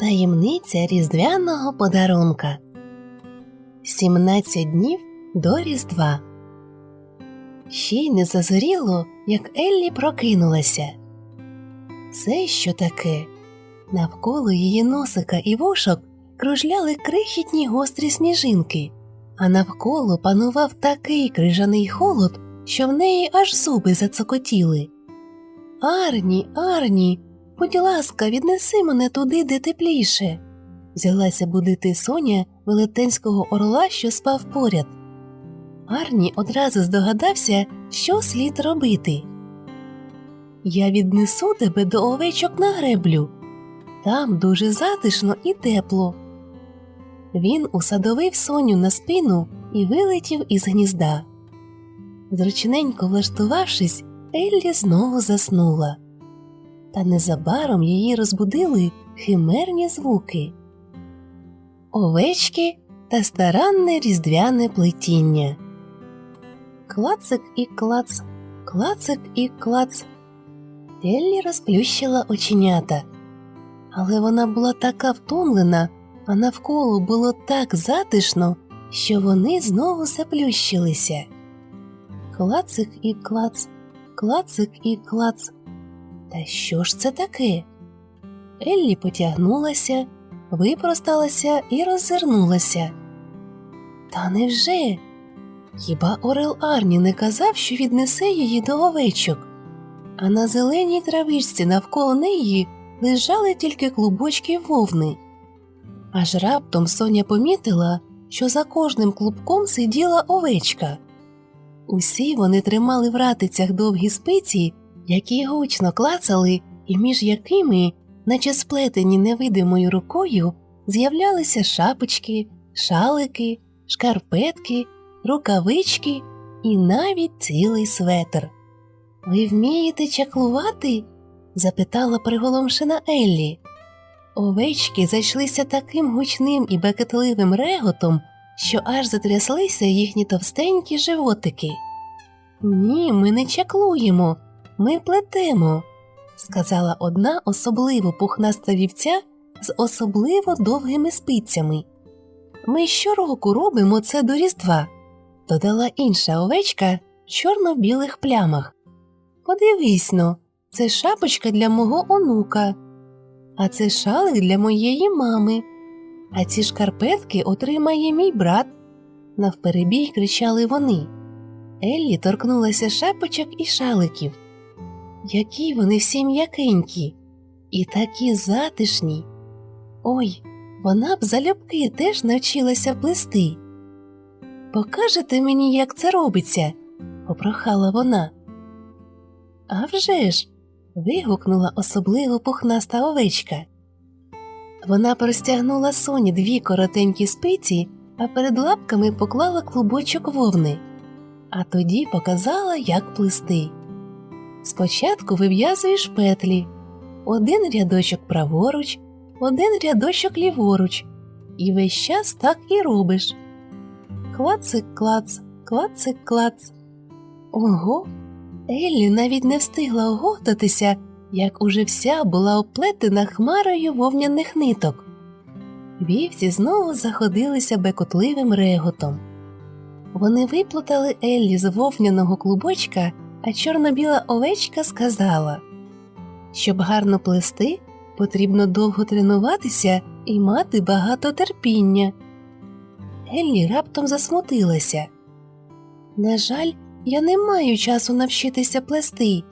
Таємниця різдвяного подарунка. 17 днів до Різдва. Ще й не зазоріло, як Еллі прокинулася. Це що таке? Навколо її носика і вушок кружляли крихітні гострі сніжинки, а навколо панував такий крижаний холод, що в неї аж зуби зацокотіли. Арні, Арні, будь ласка, віднеси мене туди, де тепліше. Взялася будити Соня велетенського орла, що спав поряд. Арні одразу здогадався, що слід робити. Я віднесу тебе до овечок на греблю. Там дуже затишно і тепло. Він усадовив Соню на спину і вилетів із гнізда. Зручненько влаштувавшись, Еллі знову заснула. Та незабаром її розбудили химерні звуки. Овечки та старанне різдвяне плетіння. Клацик і клац, клацик і клац. Еллі розплющила оченята. Але вона була така втомлена, а навколо було так затишно, що вони знову заплющилися. Клацик і клац, клацик і клац. Та що ж це таке? Еллі потягнулася, випросталася і роззирнулася. Та невже? Хіба Орел Арні не казав, що віднесе її до овечок, а на зеленій травичці навколо неї лежали тільки клубочки вовни. Аж раптом Соня помітила, що за кожним клубком сиділа овечка. Усі вони тримали в ратицях довгі спиці, які гучно клацали, і між якими, наче сплетені невидимою рукою, з'являлися шапочки, шалики, шкарпетки, рукавички і навіть цілий светр. Ви вмієте чаклувати? запитала приголомшена Еллі. Овечки зайшлися таким гучним і бекетливим реготом, що аж затряслися їхні товстенькі животики. Ні, ми не чаклуємо, ми плетемо, сказала одна особливо пухнаста вівця з особливо довгими спицями. Ми щороку робимо це до Різдва, додала інша овечка в чорно-білих плямах. Подивись но, це шапочка для мого онука, а це шалик для моєї мами, а ці шкарпетки отримає мій брат. Навперебій кричали вони. Еллі торкнулася шапочок і шаликів. Які вони всі м'якенькі і такі затишні. Ой, вона б залюбки теж навчилася плести. Покажете мені, як це робиться? попрохала вона. «А вже ж!» – вигукнула особливо пухнаста овечка. Вона простягнула соні дві коротенькі спиці, а перед лапками поклала клубочок вовни, а тоді показала, як плести. Спочатку вив'язуєш петлі, один рядочок праворуч, один рядочок ліворуч, і весь час так і робиш. Клацик клац, клацик клац. Ого! Еллі навіть не встигла оговтатися, як уже вся була оплетена хмарою вовняних ниток. Вівці знову заходилися бекотливим реготом. Вони виплутали Еллі з вовняного клубочка, а чорно-біла овечка сказала Щоб гарно плести, потрібно довго тренуватися і мати багато терпіння. Еллі раптом засмутилася. На жаль, я не маю часу навчитися плести.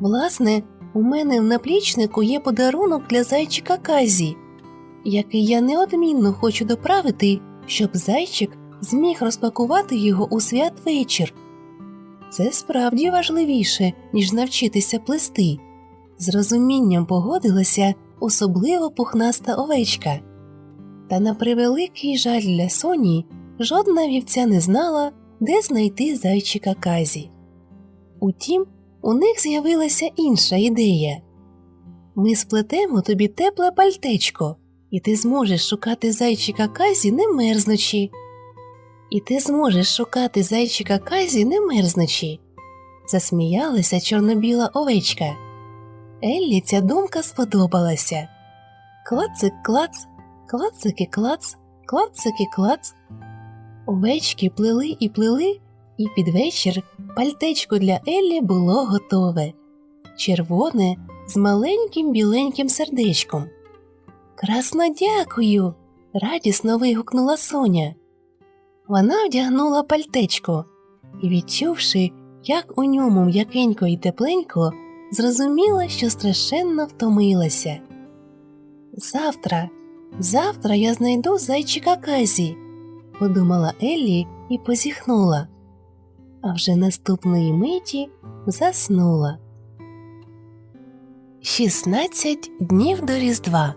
Власне, у мене в наплічнику є подарунок для зайчика Казі, який я неодмінно хочу доправити, щоб зайчик зміг розпакувати його у святвечір. Це справді важливіше, ніж навчитися плести. З розумінням погодилася особливо пухнаста овечка. Та на превеликий жаль для Соні жодна вівця не знала, де знайти зайчика Казі. Утім, у них з'явилася інша ідея ми сплетемо тобі тепле пальтечко, і ти зможеш шукати зайчика Казі не мерзнучи. І ти зможеш шукати зайчика Казі не мерзнучи. Засміялася чорно-біла овечка. Еллі ця думка сподобалася. Клацик клац, клацики клац, клацики клац. Овечки плели і плели, і під вечір пальтечко для Еллі було готове. Червоне з маленьким біленьким сердечком. Красно дякую. радісно вигукнула Соня. Вона вдягнула пальтечко і, відчувши, як у ньому м'якенько і тепленько, зрозуміла, що страшенно втомилася. Завтра, завтра я знайду зайчика Казі, подумала Еллі і позіхнула, а вже наступної миті заснула. 16 днів до Різдва.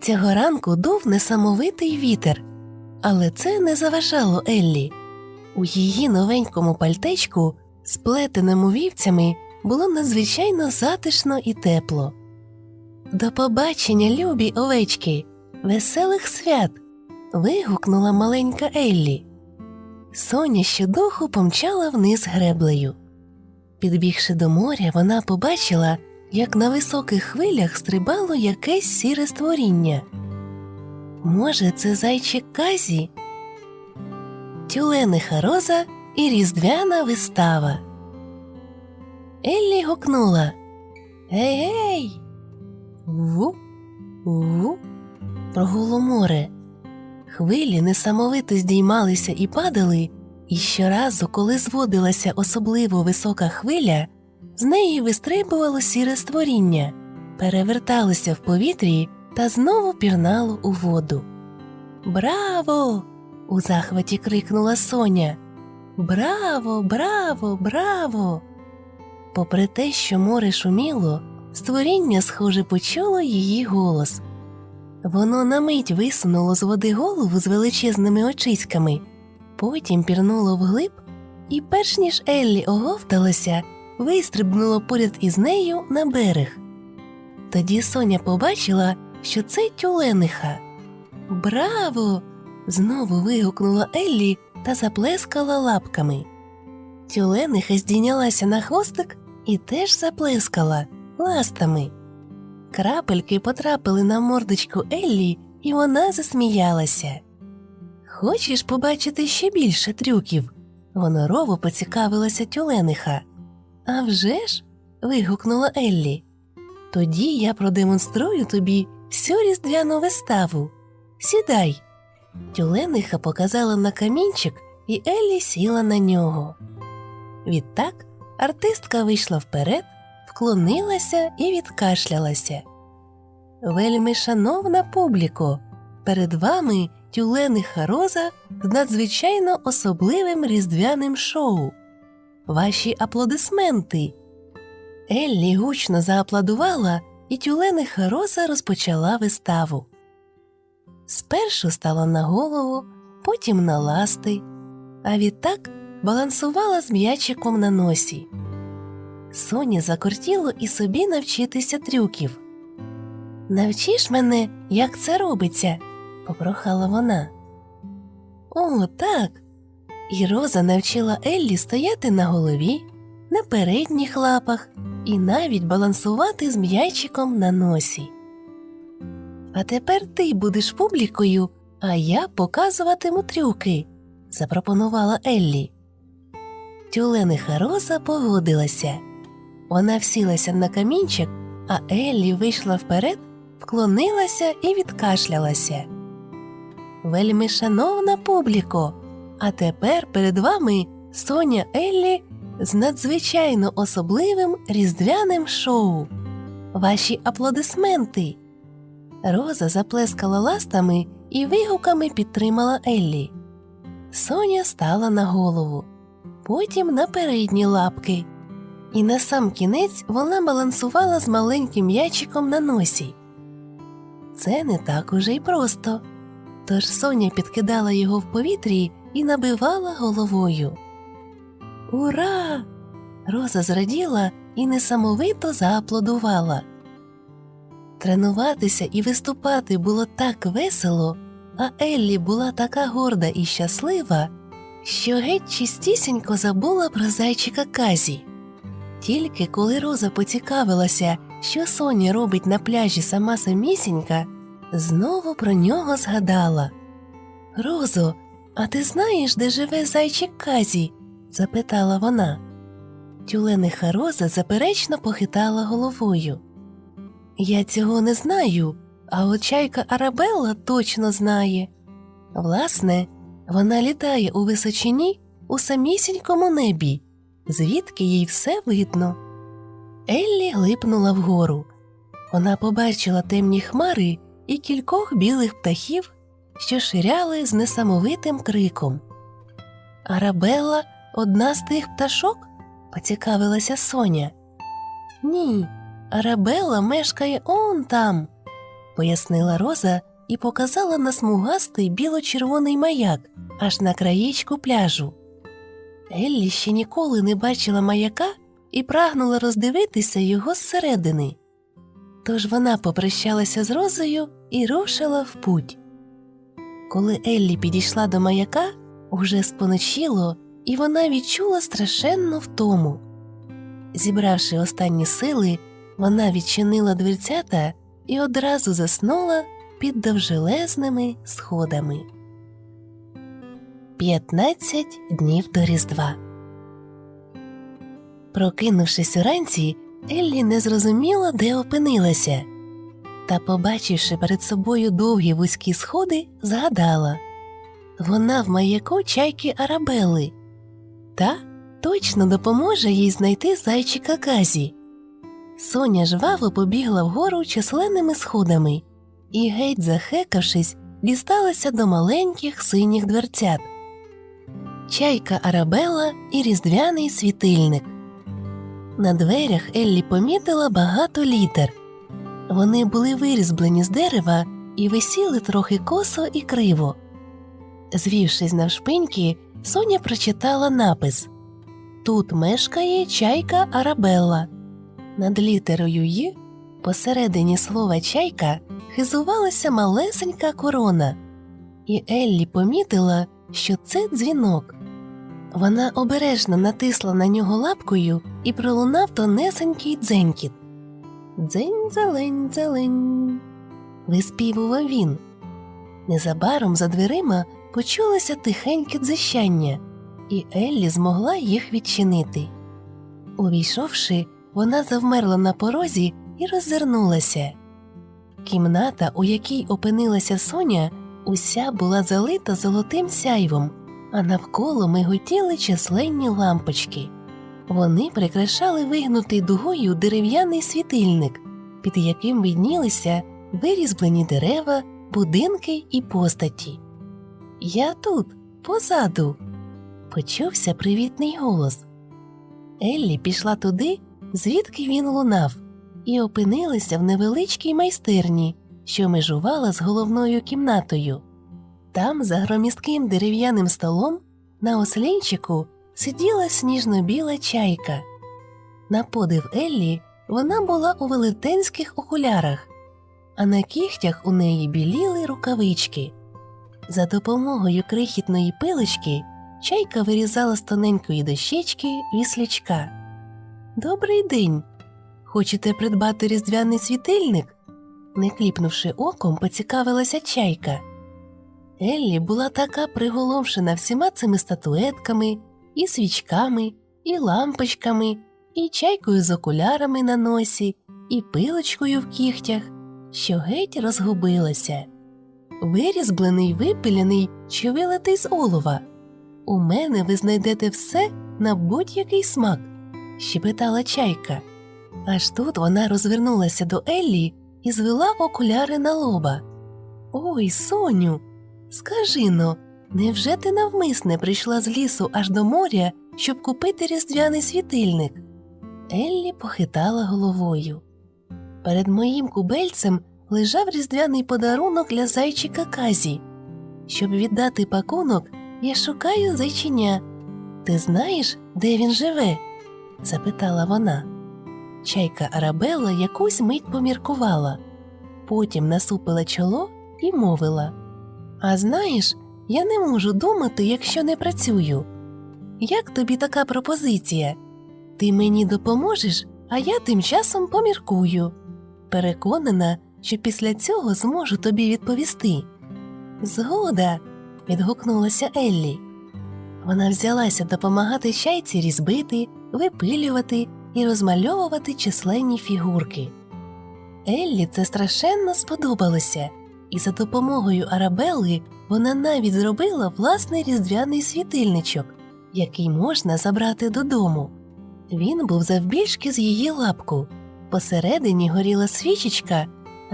Цього ранку дув несамовитий вітер, але це не заважало Еллі. У її новенькому пальтечку, сплетеному вівцями, було надзвичайно затишно і тепло. До побачення, любі овечки, веселих свят. вигукнула маленька Еллі. Соня щодуху помчала вниз греблею. Підбігши до моря, вона побачила, як на високих хвилях стрибало якесь сіре створіння. Може, це зайчик Казі? Тюлениха роза і різдвяна вистава. Еллі гукнула Гей гей. Ву, ву, прогуло море. Хвилі несамовито здіймалися і падали, і щоразу, коли зводилася особливо висока хвиля, з неї вистрибувало сіре створіння, переверталося в повітрі та знову пірнало у воду. Браво! у захваті крикнула Соня. Браво, браво, браво! Попри те, що море шуміло, створіння, схоже, почуло її голос. Воно на мить висунуло з води голову з величезними очиськами, потім пірнуло вглиб, і, перш ніж Еллі оговталася, вистрибнуло поряд із нею на берег. Тоді Соня побачила, що це тюлениха. Браво! знову вигукнула Еллі та заплескала лапками. Тюлениха здійнялася на хвостик і теж заплескала ластами. Крапельки потрапили на мордочку Еллі, і вона засміялася. Хочеш побачити ще більше трюків? Гонорово поцікавилася тюлениха. «А вже ж?» – вигукнула Еллі. Тоді я продемонструю тобі всю різдвяну виставу. Сідай. Тюлениха показала на камінчик, і Еллі сіла на нього. Відтак артистка вийшла вперед, вклонилася і відкашлялася. Вельми шановна публіко, перед вами тюлениха роза з надзвичайно особливим різдвяним шоу. Ваші аплодисменти. Еллі гучно зааплодувала, і тюлениха роза розпочала виставу. Спершу стала на голову, потім на ласти, а відтак балансувала з м'ячиком на носі. Соні закортіло і собі навчитися трюків. Навчиш мене, як це робиться, попрохала вона. О, так. І Роза навчила Еллі стояти на голові, на передніх лапах і навіть балансувати з м'ячиком на носі. А тепер ти будеш публікою, а я показуватиму трюки, запропонувала Еллі. Тюлениха Роза погодилася. Вона всілася на камінчик, а Еллі вийшла вперед, вклонилася і відкашлялася. Вельми шановна публіко, а тепер перед вами Соня Еллі з надзвичайно особливим різдвяним шоу. Ваші аплодисменти. Роза заплескала ластами і вигуками підтримала Еллі. Соня стала на голову, потім на передні лапки, і на сам кінець вона балансувала з маленьким м'ячиком на носі. Це не так уже й просто. Тож Соня підкидала його в повітрі і набивала головою. Ура! Роза зраділа і несамовито зааплодувала. Тренуватися і виступати було так весело, а Еллі була така горда і щаслива, що геть чистісінько забула про зайчика Казі. Тільки коли Роза поцікавилася, що Соня робить на пляжі сама самісінька, знову про нього згадала. Розо, а ти знаєш, де живе зайчик Казі? Запитала вона. Тюлениха Роза заперечно похитала головою. Я цього не знаю, а от чайка Арабелла точно знає. Власне, вона літає у височині у самісінькому небі, звідки їй все видно. Еллі глипнула вгору. Вона побачила темні хмари і кількох білих птахів, що ширяли з несамовитим криком. Арабелла одна з тих пташок? поцікавилася Соня. Ні, Арабелла мешкає он там, пояснила Роза і показала на смугастий біло-червоний маяк аж на краєчку пляжу. Еллі ще ніколи не бачила маяка і прагнула роздивитися його зсередини. Тож вона попрощалася з Розою і рушила в путь. Коли Еллі підійшла до маяка, уже споночило, і вона відчула страшенну втому. Зібравши останні сили, вона відчинила дверцята і одразу заснула під довжелезними сходами. 15 днів до Різдва. Прокинувшись уранці, Еллі не зрозуміла, де опинилася. Та, побачивши перед собою довгі вузькі сходи, згадала вона в маяку чайки Арабели. Та точно допоможе їй знайти зайчика Казі. Соня жваво побігла вгору численними сходами і, геть захекавшись, дісталася до маленьких синіх дверцят. Чайка Арабела і різдвяний світильник. На дверях Еллі помітила багато літер. Вони були вирізблені з дерева і висіли трохи косо і криво. Звівшись навшпиньки, Соня прочитала напис Тут мешкає чайка Арабелла. Над літерою «Й» посередині слова чайка хизувалася малесенька корона, і Еллі помітила, що це дзвінок. Вона обережно натисла на нього лапкою і пролунав тонесенький дзенькіт. Дзень зелень зелень. виспівував він. Незабаром за дверима почулося тихеньке дзищання, і Еллі змогла їх відчинити. Увійшовши, вона завмерла на порозі і роззирнулася. Кімната, у якій опинилася Соня, уся була залита золотим сяйвом, а навколо миготіли численні лампочки. Вони прикрашали вигнутий дугою дерев'яний світильник, під яким виднілися вирізблені дерева, будинки і постаті. Я тут, позаду, почувся привітний голос. Еллі пішла туди, звідки він лунав, і опинилася в невеличкій майстерні, що межувала з головною кімнатою. Там, за громістким дерев'яним столом, на ослінчику сиділа сніжно-біла чайка. На подив Еллі вона була у велетенських окулярах, а на кігтях у неї біліли рукавички. За допомогою крихітної пилочки чайка вирізала з тоненької дощечки віслячка. Добрий день! Хочете придбати різдвяний світильник? Не кліпнувши оком, поцікавилася чайка. Еллі була така приголомшена всіма цими статуетками, і свічками, і лампочками, і чайкою з окулярами на носі, і пилочкою в кігтях, що геть розгубилася. Вирізблений, випиляний чи вилитий з олова. У мене ви знайдете все на будь-який смак, щепетала чайка. Аж тут вона розвернулася до Еллі і звела окуляри на лоба. Ой, Соню, скажи но, невже ти навмисне прийшла з лісу аж до моря, щоб купити різдвяний світильник? Еллі похитала головою. Перед моїм кубельцем лежав різдвяний подарунок для зайчика Казі. Щоб віддати пакунок, я шукаю зайчиня. Ти знаєш, де він живе? запитала вона. Чайка Арабелла якусь мить поміркувала, потім насупила чоло і мовила А знаєш, я не можу думати, якщо не працюю. Як тобі така пропозиція? Ти мені допоможеш а я тим часом поміркую. Переконана, що після цього зможу тобі відповісти. Згода. відгукнулася Еллі. Вона взялася допомагати чайці різбити, випилювати і розмальовувати численні фігурки. Еллі це страшенно сподобалося, і за допомогою Арабелли вона навіть зробила власний різдвяний світильничок, який можна забрати додому. Він був завбільшки з її лапку. Посередині горіла свічечка,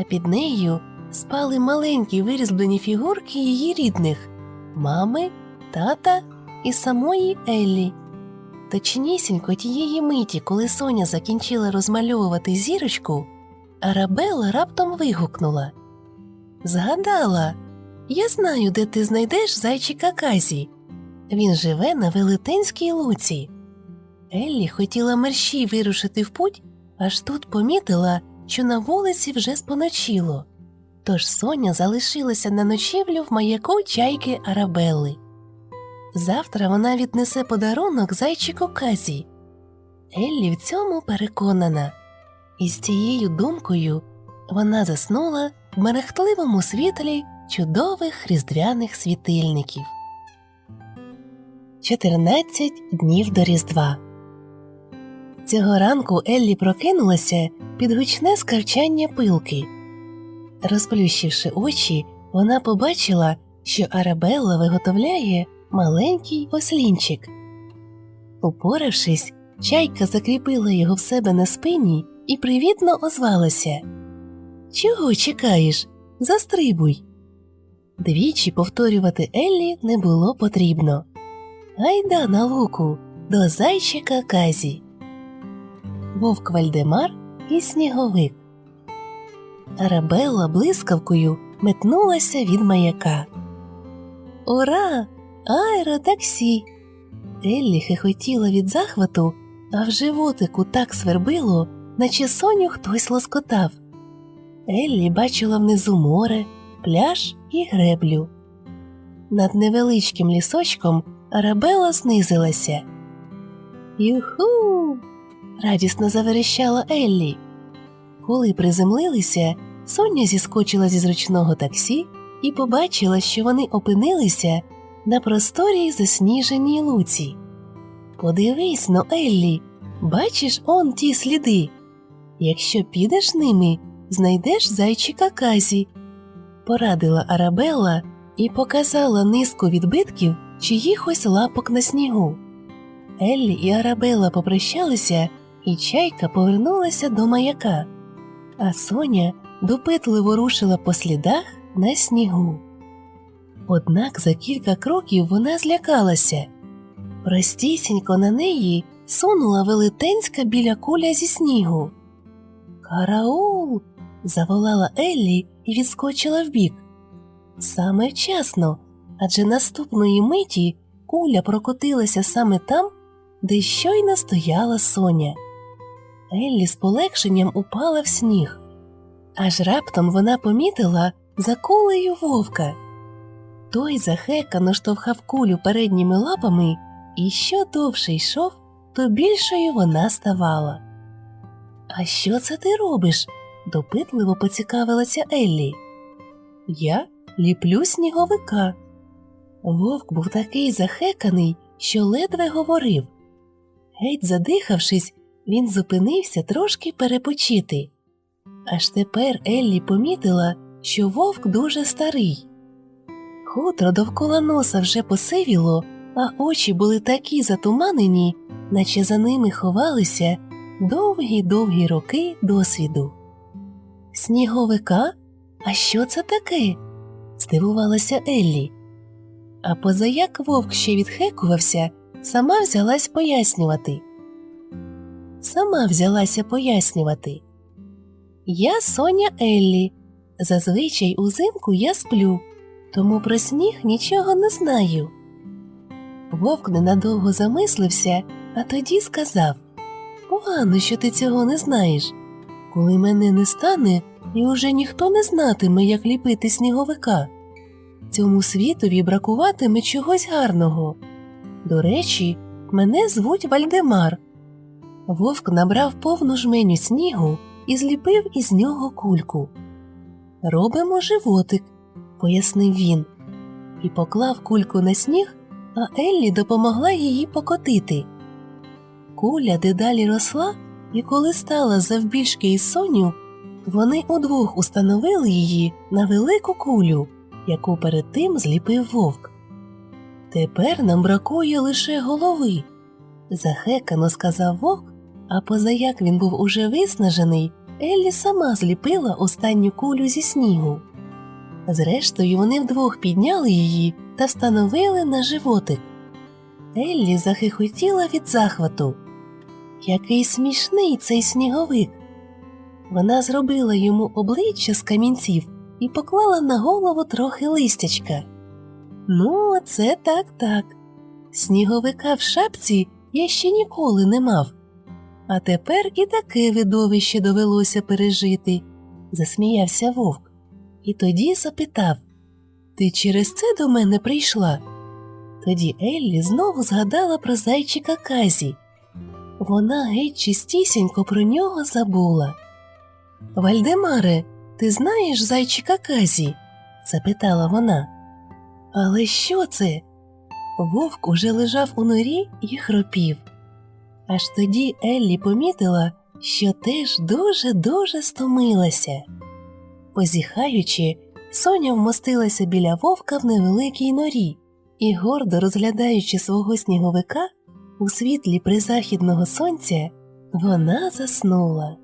а під нею спали маленькі вирізблені фігурки її рідних мами, тата і самої Еллі. Точнісінько тієї миті, коли Соня закінчила розмальовувати зірочку, Арабела раптом вигукнула Згадала, я знаю, де ти знайдеш зайчика Казі. Він живе на велетенській луці. Еллі хотіла мерщій вирушити в путь, аж тут помітила, що на вулиці вже споночило. Тож Соня залишилася на ночівлю в маяку чайки Арабелли. Завтра вона віднесе подарунок зайчику Казі. Еллі в цьому переконана, і з цією думкою вона заснула в мерехтливому світлі чудових різдвяних світильників. 14 днів до Різдва. Цього ранку Еллі прокинулася під гучне скавчання пилки. Розплющивши очі, вона побачила, що Арабелла виготовляє маленький ослінчик. Упоравшись, чайка закріпила його в себе на спині і привітно озвалася Чого чекаєш? Застрибуй. Двічі повторювати Еллі не було потрібно. Гайда на луку до зайчика Казі. Вовк Вальдемар і сніговик. Арабелла блискавкою метнулася від маяка. Ура! Аеротаксі! Еллі хихотіла від захвату, а в животику так свербило, наче соню хтось лоскотав. Еллі бачила внизу море, пляж і греблю. Над невеличким лісочком Арабела знизилася. Юху. Радісно заверещала Еллі. Коли приземлилися, Соня зіскочила зі зручного таксі і побачила, що вони опинилися на просторій засніженій луці. Подивись но, Еллі, бачиш он ті сліди. Якщо підеш ними, знайдеш зайчика Казі, порадила Арабелла і показала низку відбитків чиїхось лапок на снігу. Еллі і Арабела попрощалися, і чайка повернулася до маяка, а Соня допитливо рушила по слідах на снігу. Однак за кілька кроків вона злякалася. Простісінько на неї сунула велетенська біля куля зі снігу. Караул. заволала Еллі і відскочила вбік. Саме вчасно, адже наступної миті куля прокотилася саме там, де щойно стояла Соня. Еллі з полегшенням упала в сніг. Аж раптом вона помітила за кулею вовка. Той захекано штовхав кулю передніми лапами, і що довше йшов, то більшою вона ставала. А що це ти робиш? допитливо поцікавилася Еллі. Я ліплю сніговика. Вовк був такий захеканий, що ледве говорив. Геть задихавшись, він зупинився трошки перепочити. Аж тепер Еллі помітила, що вовк дуже старий. Хутро довкола носа вже посивіло, а очі були такі затуманені, наче за ними ховалися довгі довгі роки досвіду. Сніговика? А що це таке? здивувалася Еллі. А позаяк вовк ще відхекувався, сама взялась пояснювати. Сама взялася пояснювати. Я Соня Еллі. Зазвичай узимку я сплю, тому про сніг нічого не знаю. Вовк ненадовго замислився, а тоді сказав Погано, що ти цього не знаєш. Коли мене не стане, і уже ніхто не знатиме, як ліпити сніговика. Цьому світові бракуватиме чогось гарного. До речі, мене звуть Вальдемар. Вовк набрав повну жменю снігу і зліпив із нього кульку. Робимо животик, пояснив він, і поклав кульку на сніг, а Еллі допомогла її покотити. Куля дедалі росла, і коли стала завбільшки із соню, вони удвох установили її на велику кулю, яку перед тим зліпив вовк. Тепер нам бракує лише голови, захекано сказав вовк, а позаяк він був уже виснажений, Еллі сама зліпила останню кулю зі снігу. Зрештою, вони вдвох підняли її та встановили на животик. Еллі захихотіла від захвату. Який смішний цей сніговик. Вона зробила йому обличчя з камінців і поклала на голову трохи листячка. Ну, це так так. Сніговика в шапці я ще ніколи не мав. А тепер і таке видовище довелося пережити, засміявся вовк. І тоді запитав Ти через це до мене прийшла? Тоді Еллі знову згадала про зайчика Казі. Вона геть чистісінько про нього забула. Вальдемаре, ти знаєш зайчика Казі? запитала вона. Але що це? Вовк уже лежав у норі і хропів. Аж тоді Еллі помітила, що теж дуже-дуже стомилася. Позіхаючи, Соня вмостилася біля вовка в невеликій норі і, гордо розглядаючи свого сніговика, у світлі призахідного сонця, вона заснула.